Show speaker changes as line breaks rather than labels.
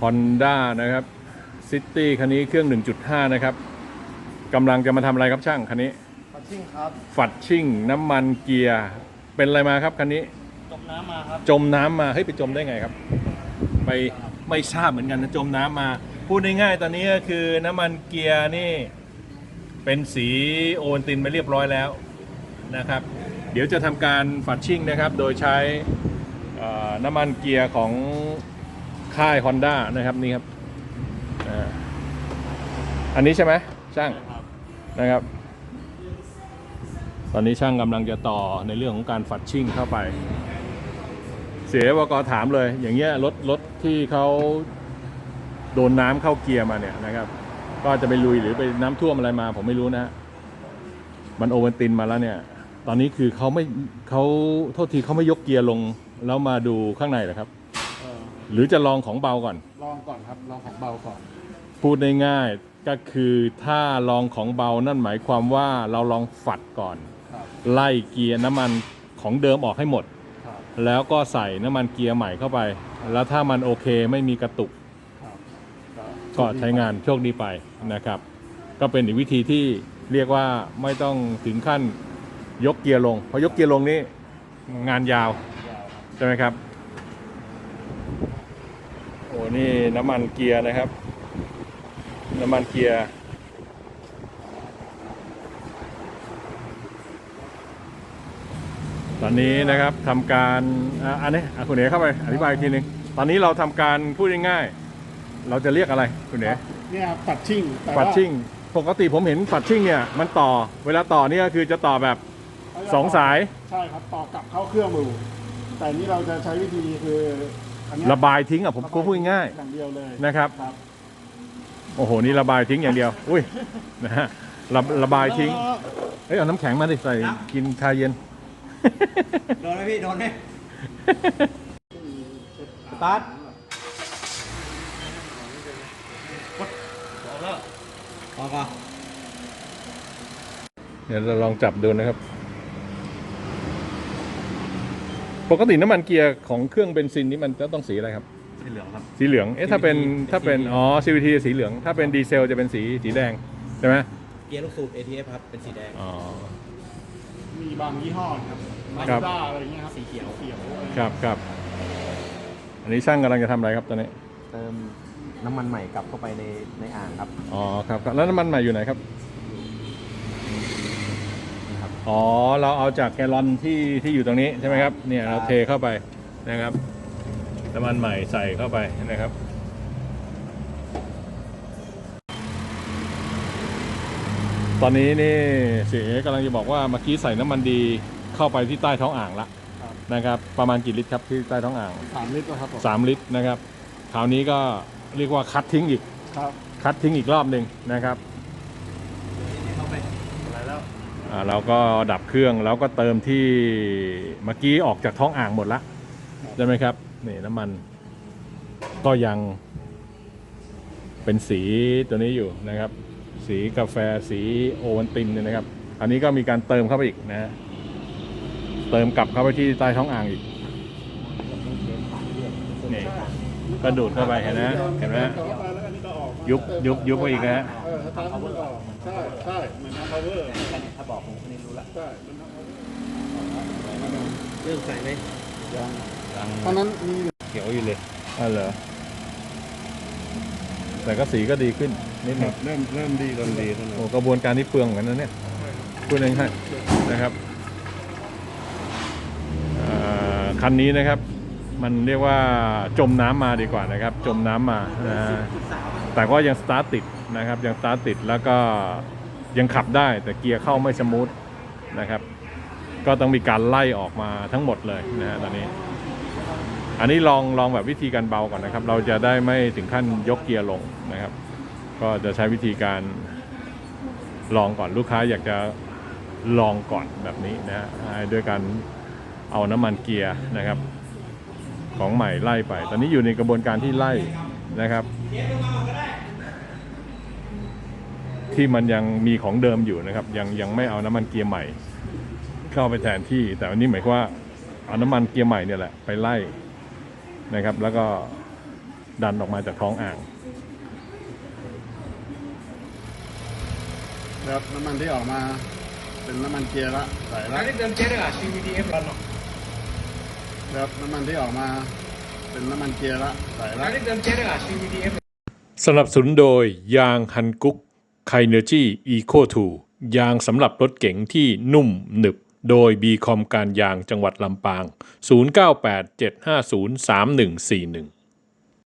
Honda นะครับ City คันนี้เครื่อง 1.5 นะครับกำลังจะมาทำอะไรครับช่างคันนี้
ปัดชิ่งครับ
ฝัดชิ่งน้ำมันเกียร์เป็นอะไรมาครับคันนี้
จมน้ำมาครับ
จมน้ำมาเฮ้ยไปจมได้ไงครับ ไปไม่ทราบเหมือนกันนะจมน้ำมา พูดง่ายๆตอนนี้ก็คือน้ำมันเกียร์นี่ เป็นสีโอวัลตินไปเรียบร้อยแล้วนะครับ เดี๋ยวจะทำการฝัดชิ่งนะครับ โดยใช้เอ่อน้ำมันเกียร์ของ ค่าย Honda นะครับนี่ครับอ่าอันนี้ใช่ไหมช่าง
ครับ
นะครับ ตอนนี้ช่างกำลังจะต่อในเรื่องของการฝัดชิ่งเข้าไป เสียวกถามเลย อย่างเงี้ยรถรถที่เขาโดนน้ำเข้าเกียร์มาเนี่ยนะครับ ก็จะไปลุยหรือไปน้ำท่วมอะไรมา ผมไม่รู้นะฮะมันโอเวนตินมาแล้วเนี่ย ตอนนี้คือเขาไม่เขาโทษทีเขาไม่ยกเกียร์ลงแล้วมาดูข้างในเหรอครับ
เออ
หรือจะลองของเบาก่อน
ลองก่อนครับลองของเบาก่อน
พูดง่ายๆก็คือถ้าลองของเบานั่นหมายความว่าเราลองฝัดก่อน
ครับ
ไล่เกียร์น้ำมันของเดิมออกให้หมด
ครับ
แล้วก็ใส่น้ำมันเกียร์ใหม่เข้าไป แล้วถ้ามันโอเคไม่มีกระตุก
ครับ
ก็ใช้งานโชคดีไปนะครับ ก็เป็นอีกวิธีที่เรียกว่าไม่ต้องถึงขั้นยกเกียร์ลงเพราะยกเกียร์ลงนี่งานยาว ยา
วครับ
ใช่ไหมครับโอ้ นี่น้ำมันเกียร์นะครับ น้ำมันเกียร์ตอนนี้นะครับทำการอะอันนี้อะคุณเอ๋เข้าไปอธิบายอีกทีหนึงตอนนี้เราทำการพูดง่ายๆเราจะเรียกอะไรคุณเอ๋
เนี่ยครับปัดชิ่งแต่ว่า
ฝัดชิ่งปกติผมเห็นฝัดชิ่งเนี่ยมันต่อเวลาต่อเนี่ยก็คือจะต่อแบบสองสาย
ใช่ครับต่อกลับเข้าเครื่องอยู่แต่นี่เราจะใช้วิธีคืออันเนี้ย
ระบายทิ้งอะผมก็พูดง่าย
อย่างเดียวเลย
ๆนะครับ
ครับ
โอ้โหนี่ระบายทิ้งอย่างเดียว อุ้ยนะฮะระระบายทิ้งเฮ้ยเอาน้ำแข็งมาดิใส่กินชาเย็น
โดนไหมพี่ โดนไหมสตาร์ทออกก่อน
เดี๋ยวเราลองจับดูนะครับ ปกติน้ำมันเกียร์ของเครื่องเบนซินนี่มันจะต้องสีอะไรครับ
สีเหลืองครับ
สีเหลือง เอ๊ะถ้าเป็น
CVT
ถ้าเป็น
เป็นสี
อ๋อ CVT สีเหลือง ถ้าเป็นดีเซลจะเป็นสีสีแดงใช่ไหม
เกียร์ลูกสูบ ATF ครับ เป็นสีแดง
อ๋อ
มีบางยี่ห้อครับมา
ครับ
ด้าอะไรอย่างเงี้ยครับ
สีเขียว
เขียว
ครับครับ อันนี้ช่างกำลังจะทำอะไรครับตอนนี้
เติมน้ำมันใหม่กลับเข้าไปในในอ่างครับ
อ๋อครับครับแล้วน้ำมันใหม่อยู่ไหนครับ
นะครับ
อ๋อ เราเอาจากแกลลอนที่ที่อยู่ตรงนี้ใช่ไหมครับ เนี่ยเราเทเข้าไปนะครับ น้ำมันใหม่ใส่เข้าไปนะครับ ตอนนี้นี่เสียกำลังจะบอกว่าเมื่อกี้ใส่น้ำมันดีเข้าไปที่ใต้ท้องอ่างละ
ครับ
นะครับ ประมาณกี่ลิตรครับที่ใต้ท้องอ่าง
สามลิตรนะครับผม
3ลิตรนะครับ คราวนี้ก็เรียกว่าคัดทิ้งอีก
ครับ
คัดทิ้งอีกรอบหนึ่งนะครับ
เข้าไป
อะไรแล้ว
อ่า เราก็ดับเครื่องแล้วก็เติมที่เมื่อกี้ออกจากท้องอ่างหมดละใช่ไหมครับนี่น้ำมันก็ยังเป็นสีตัวนี้อยู่นะครับ สีกาแฟสีโอวัลตินเนี่ยนะครับ อันนี้ก็มีการเติมเข้าไปอีกนะ เติมกลับเข้าไปที่ใต้ท้องอ่างอีกนี่ก็ดูดเข้าไปเห็นไหมเห็นไหมยุบยุบยุบไปอีกนะฮะ
ใช่ใช่ เหมือนทำ power
ถ้าบอกผมคนนี้รู้ละ
ใช่มันทำ power
เริ่มใส่ไหม
ยัง
ดัง
เพราะนั้นมี
เขียวอยู่เลยอ๋อเหรอแต่ก็สีก็ดีขึ้นนิดหนึง
เริ่มเริ่มดีเริ่มดีขึ้น
โอ้กระบวนการที่เปลืองเหมือนกันนะเนี่ยพูดเองให้นะครับเอ่อคันนี้นะครับมันเรียกว่าจมน้ำมาดีกว่านะครับ จมน้ำมานะฮะแต่ก็ยังสตาร์ทติดนะครับยังสตาร์ทติดแล้วก็ ยังขับได้แต่เกียร์เข้าไม่สมูทนะครับ ก็ต้องมีการไล่ออกมาทั้งหมดเลยนะฮะตอนนี้ อันนี้ลองลองแบบวิธีการเบาก่อนนะครับ เราจะได้ไม่ถึงขั้นยกเกียร์ลงนะครับ ก็จะใช้วิธีการลองก่อนลูกค้าอยากจะลองก่อนแบบนี้นะฮะด้วยการเอาน้ำมันเกียร์นะครับ ของใหม่ไล่ไป ตอนนี้อยู่ในกระบวนการที่ไล่นะครับ ที่มันยังมีของเดิมอยู่นะครับ ยังยังไม่เอาน้ำมันเกียร์ใหม่ เข้าไปแทนที่ แต่วันนี้หมายความว่าเอาน้ำมันเกียร์ใหม่เนี่ยแหละไปไล่นะครับ แล้วก็ดันออกมาจากท้องอ่าง
ครับน้ำมันที่ออกมาเป็นน้ำมันเกียร์ละใส่ละ
Nanti dalam cara CVTF rano.
ครับน้ำมันที่ออกมาเป็นน้ำมันเกียร์ละใส่ละ
Nanti dalam cara CVTF
สนับสนุนโดยยางฮันกุก ไคเนอร์จีอีโคทูยางสำหรับรถเก๋งที่นุ่มหนึบ โดยบีคอมการยางจังหวัดลำปาง 0987503141